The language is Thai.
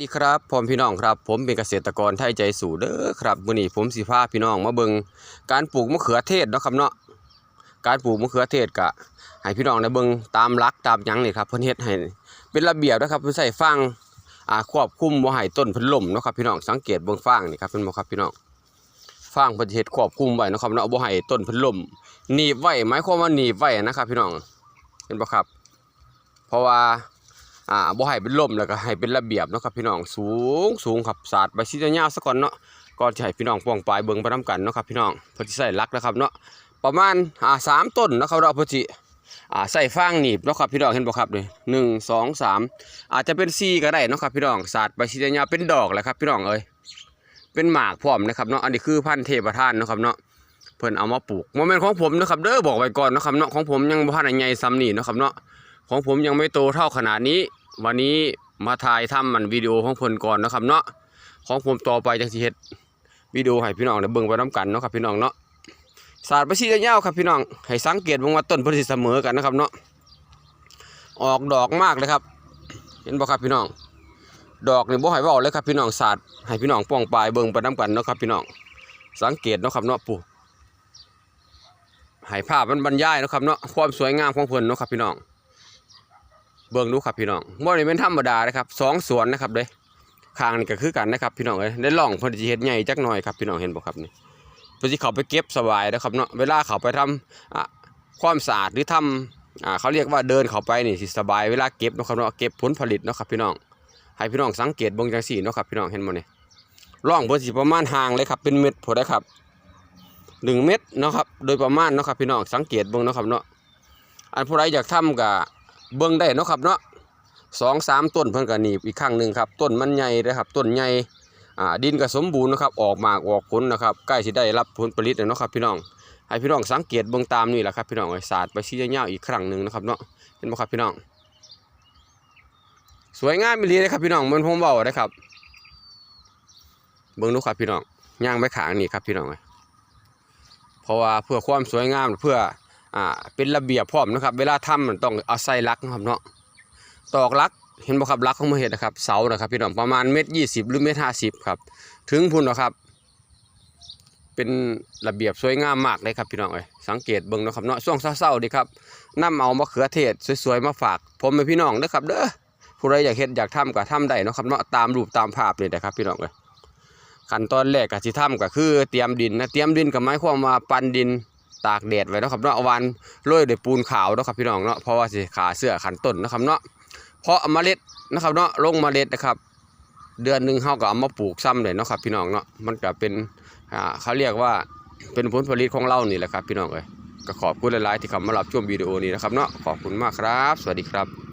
ดีครับพ่อพี่น้องครับ ผมเป็นเกษตรกรไทยใจสู่เด้อครับมื้อนี้ผมสิพาพี่น้องมาเบิ่งการปลูกมะเขือเทศเนาะครับเนาะการปลูกมะเขือเทศกะให้พี่น้องได้เบิ่งตามหลักตามยังนี่ครับเพิ่นเฮ็ดให้เป็นระเบียบนะครับเพิ่นใส่ฟางอ่าควบคุมบ่ให้ต้นเพิ่นล่มเนาะครับพี่น้องสังเกตเบิ่งฟางนี่ครับเพิ่นบ่ครับพี่น้องฟางเพิ่นเฮ็ดควบคุมไว้เนาะครับเนาะบ่ให้ต้นเพิ่นล่มหนีบไว้หมายความว่าหนีบไว้นะครับ พี่น้องเห็นบ่ครับ เพราะว่า อ่าบ่ให้เป็นลมแล้วก็ให้เป็นระเบียบเนาะครับพี่น้องสูงสูงครับศาสตร์ใบชีจะยาวซะก่อนเนาะก่อนจะให้พี่น้องป้องปลายเบิ่งไปนํกันเนาะครับพี่น้องพิ่นสิใส่ลักนะครับเนาะประมาณอ่าสามต้นนะครับเราพิ่นสิอ่าใส่ฟางหนีบเนาะครับพี่น้องเห็นบ่ครับนี่หนึ่งสองสามอาจจะเป็นสี่ก็ได้เนาะครับพี่น้องศาสตร์ใบชีจะยาวเป็นดอกแหละครับพี่น้องเอ้ยเป็นหมากพร้อมนะครับเนาะอันนี้คือพันธุ์เทพทานนะครับเนาะเพิ่นเอามาปลูกโมเมนต์ของผมนะครับเด้อบอกไว้ก่อนนะครับเนาะของผมยังบ่ทันใหญ่ซ้ำนี่นะครับเนาะของผมยังไม่โตเท่าขนาดนี้ วันนี้มาถ่ายทำมันวิดีโอของเพิ่นก่อนนะครับเนาะของผมต่อไปจังสิเฮ็ดวิดีโอให้พี่น้องได้เบิ่งไปนํกันเนาะครับพี่น้องเนาะศาสตร์ประชียาครับพี่น้องให้สังเกตเบิ่งว่าต้นเพิ่นสิเสมอกันนะครับเนาะออกดอกมากเลยครับ เห็นบ่ครับพี่น้อง ดอกนี่บ่ให้เว้าเลยครับพี่น้องศาสตร์ให้พี่น้องป้องปลายเบิ่งไปนํกันเนาะครับพี่น้องสังเกตเนาะครับเนาะปู่ให้ภาพมันบรรยายเนาะครับเนาะความสวยงามของเพิ่นเนาะครับพี่น้อง เบิ่งดูครับพี่น้องบ่ได้เป็นธรรมดานะครับสองสวนนะครับเด้ข้างนี่ก็คือกันนะครับพี่น้องเอ้ยได้ล่องเพิ่นสิเฮ็ดใหญ่จักหน่อยครับพี่น้องเห็นบ่ครับนี่เพิ่นสิเข้าไปเก็บสบายนะครับเนาะเวลาเขาไปทำอะความสะอาดหรือทำอ่าเขาเรียกว่าเดินเข้าไปนี่สิสบายเวลาเก็บนะครับเนาะเก็บผลผลิตนะครับพี่น้องให้พี่น้องสังเกตเบิ่งจังซี่นะครับพี่น้องเห็นบ่นี่ร่องเพิ่นสิประมาณห่างเลยครับเป็นเม็ดพอได้ครับหนึ่งเม็ดเนาะครับโดยประมาณนะครับพี่น้องสังเกตเบิ่งนะครับเนาะอันผู้ใดอยากทำก็ เบิ่งได้เนาะครับเนาะสองสามต้นเพิ่นก็หนีบอีกครั้งหนึ่งครับ ต้นมันใหญ่นะครับ ต้นใหญ่อ่าดินก็สมบูรณ์นะครับ ออกหมากออกผลนะครับใกล้สิได้รับผลผลิตแล้วเนาะครับพี่น้องให้พี่น้องสังเกตเบิ่งตามนี่แหละครับพี่น้องไอ้ศาสตร์ไปชี้ยาวๆอีกครั้งหนึ่งนะครับเนาะเห็นบ่ครับพี่น้อง สวยงามอีหลีเลยครับพี่น้องมันผมเว้าได้ครับ เบิ่งดูครับพี่น้องย่างไปขางนี่ครับพี่น้องเพราะว่าเพื่อความสวยงามเพื่อ อ่าเป็นระเบียบพร้อมนะครับ เวลาทำมันต้องเอาใส่ลักนะครับเนาะตอกลักเห็นบ่ครับลักของมือเห็ดนะครับเสานะครับพี่น้องประมาณเมตรยี่สิบหรือเมตรห้าสิบครับ ถึงพุ่นนะครับ เป็นระเบียบสวยงามมากเลยครับพี่น้องเอ้ยสังเกตเบิ่งนาะครับเนาะช่วงเศร้าๆดีครับนำเอามะเขือเทศสวยๆมาฝากผมเป็นพี่น้องเด้อครับเด้อผู้ใดอยากเฮ็ดอยากทำก็ทำได้นะครับเนาะตามรูปตามภาพเลยนะครับพี่น้องเอ้ยขั้นตอนแรกก็สิทำก็คือเตรียมดินนะเตรียมดินก็หมายความว่าปั่นดิน ตากแดดไว้นะครับเนาะอวันโรยด้วยปูนขาวนะครับพี่น้องเนาะเพราะว่าสิขาเสื้อขันต้นนะครับเนาะเพราะเมล็ดนะครับเนาะลงเมล็ดนะครับ เดือนหนึ่งเขาก็เอามาปลูกซ้ำเลยนะครับพี่น้องเนาะมันก็เป็นอ่าเขาเรียกว่าเป็นผลผลิตของเรานี่แหละครับพี่น้องเอ้ยก็ขอบคุณหลายๆที่เข้ามารับชมวิดีโอนี้นะครับเนาะขอบคุณมากครับ สวัสดีครับ